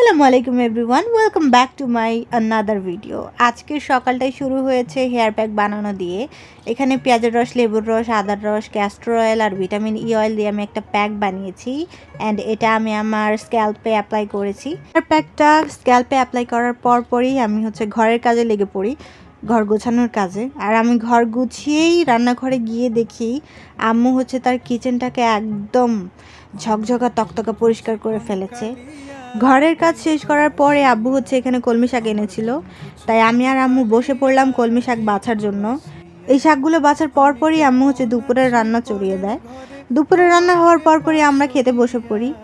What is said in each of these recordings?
আসসালামু আলাইকুম everyone, welcome back to my another video আজকের সকালটাই শুরু হয়েছে হেয়ার প্যাক বানানো দিয়ে। এখানে পেঁয়াজের রস, লেবুর রস, আদার রস ক্যাস্টর অয়েল আর ভিটামিন ই অয়েল দিয়ে আমি একটা প্যাক বানিয়েছি। অ্যান্ড এটা আমি আমার স্ক্যাল্পে অ্যাপ্লাই করেছি। হেয়ার প্যাকটা স্ক্যাল্পে অ্যাপ্লাই করার পর পরই আমি হচ্ছে ঘরের কাজে লেগে পড়ি, ঘর গোছানোর কাজে। আর আমি ঘর গুছিয়েই রান্নাঘরে গিয়ে দেখি আম্মু হচ্ছে তার কিচেনটাকে একদম ঝকঝকা, তকতকা পরিষ্কার করে ফেলেছে। ঘরের কাজ শেষ করার পরে আব্বু হচ্ছে এখানে কলমি শাক এনেছিল। তাই আমি আর আম্মু বসে পড়লাম কলমি শাক বাছার জন্য। এই শাকগুলো বাছার পরপরই আম্মু হচ্ছে দুপুরের রান্না চড়িয়ে দেয়। দুপুরের রান্না হওয়ার পরপরই আমরা খেতে বসে পড়ি।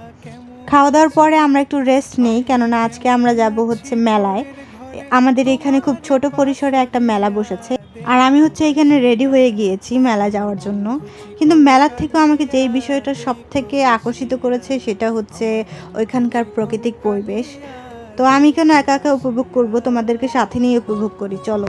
খাওয়া দাওয়ার পরে আমরা একটু রেস্ট নেই, কেননা আজকে আমরা যাব হচ্ছে মেলায়। আমাদের এখানে খুব ছোট পরিসরে একটা মেলা বসেছে। আর আমি হচ্ছে এখানে রেডি হয়ে গিয়েছি মেলা যাওয়ার জন্য। কিন্তু মেলার থেকেও আমাকে যেই বিষয়টা সব থেকে আকর্ষিত করেছে সেটা হচ্ছে ওইখানকার প্রাকৃতিক পরিবেশ। তো আমি কেন একা একা উপভোগ করব? তোমাদেরকে সাথে নিয়ে উপভোগ করি। চলো।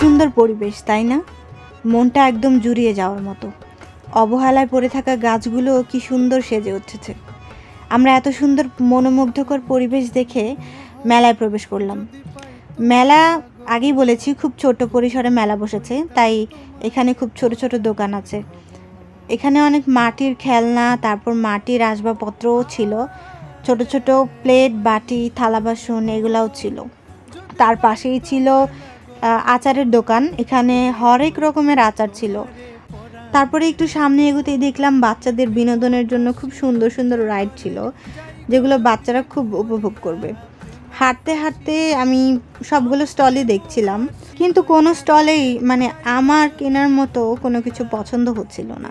সুন্দর পরিবেশ, তাই না? মনটা একদম জুড়িয়ে যাওয়ার মতো। অবহেলায় পড়ে থাকা গাছগুলো কি সুন্দর সেজে উঠেছে। আমরা এত সুন্দর মনোমুগ্ধকর পরিবেশ দেখে মেলায় প্রবেশ করলাম। মেলা, আগেই বলেছি, খুব ছোট পরিসরে মেলা বসেছে, তাই এখানে খুব ছোট ছোট দোকান আছে। এখানে অনেক মাটির খেলনা, তারপর মাটির আসবাবপত্রও ছিল। ছোট ছোট প্লেট, বাটি, থালা বাসন, এগুলাও ছিল। তার পাশেই ছিল আচারের দোকান। এখানে হরেক রকমের আচার ছিল। তারপরে একটু সামনে এগোতেই দেখলাম বাচ্চাদের বিনোদনের জন্য খুব সুন্দর সুন্দর রাইড ছিল, যেগুলো বাচ্চারা খুব উপভোগ করবে। হাঁটতে হাঁটতে আমি সবগুলো স্টলই দেখছিলাম, কিন্তু কোনো স্টলেই মানে আমার কেনার মতো কোনো কিছু পছন্দ হচ্ছিল না।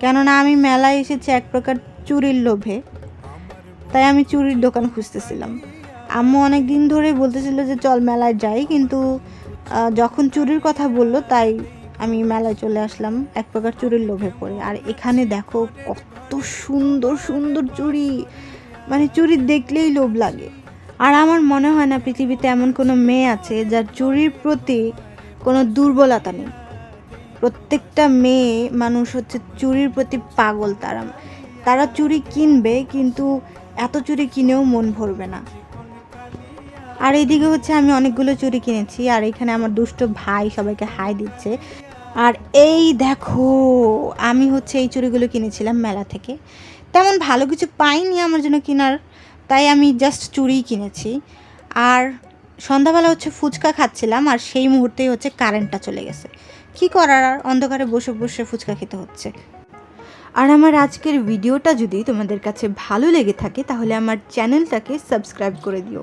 কেননা আমি মেলায় এসেছি এক প্রকার চুরির লোভে, তাই আমি চুরির দোকান খুঁজতেছিলাম। আম্মু অনেক দিন ধরে বলতেছিল যে, চল মেলায় যাই। কিন্তু যখন চুরির কথা বলল, তাই আমি মেলায় চলে আসলাম, এক প্রকার চুরির লোভে পড়ে। আর এখানে দেখো কত সুন্দর সুন্দর চুরি। মানে চুড়ি দেখলেই লোভ লাগে। আর আমার মনে হয় না পৃথিবীতে এমন কোনো মেয়ে আছে যার চুরির প্রতি কোনো দুর্বলতা নেই। প্রত্যেকটা মেয়ে মানুষ হচ্ছে চুরির প্রতি পাগল তারা। তারা চুরি কিনবে, কিন্তু এত চুরি কিনেও মন ভরবে না। আর এইদিকে হচ্ছে আমি অনেকগুলো চুরি কিনেছি, আর এখানে আমার দুষ্ট ভাই সবাইকে হাই দিচ্ছে। আর এই দেখো, আমি হচ্ছে এই চুড়িগুলো কিনেছিলাম মেলা থেকে। তেমন ভালো কিছু পাইনি আমার জন্য কেনার, তাই আমি জাস্ট চুড়িই কিনেছি। আর সন্ধ্যাবেলা হচ্ছে ফুচকা খাচ্ছিলাম, আর সেই মুহূর্তেই হচ্ছে কারেন্টটা চলে গেছে। কি করার, আর অন্ধকারে বসে বসে ফুচকা খেতে হচ্ছে। আর আমার আজকের ভিডিওটা যদি তোমাদের কাছে ভালো লেগে থাকে, তাহলে আমার চ্যানেলটাকে সাবস্ক্রাইব করে দিও।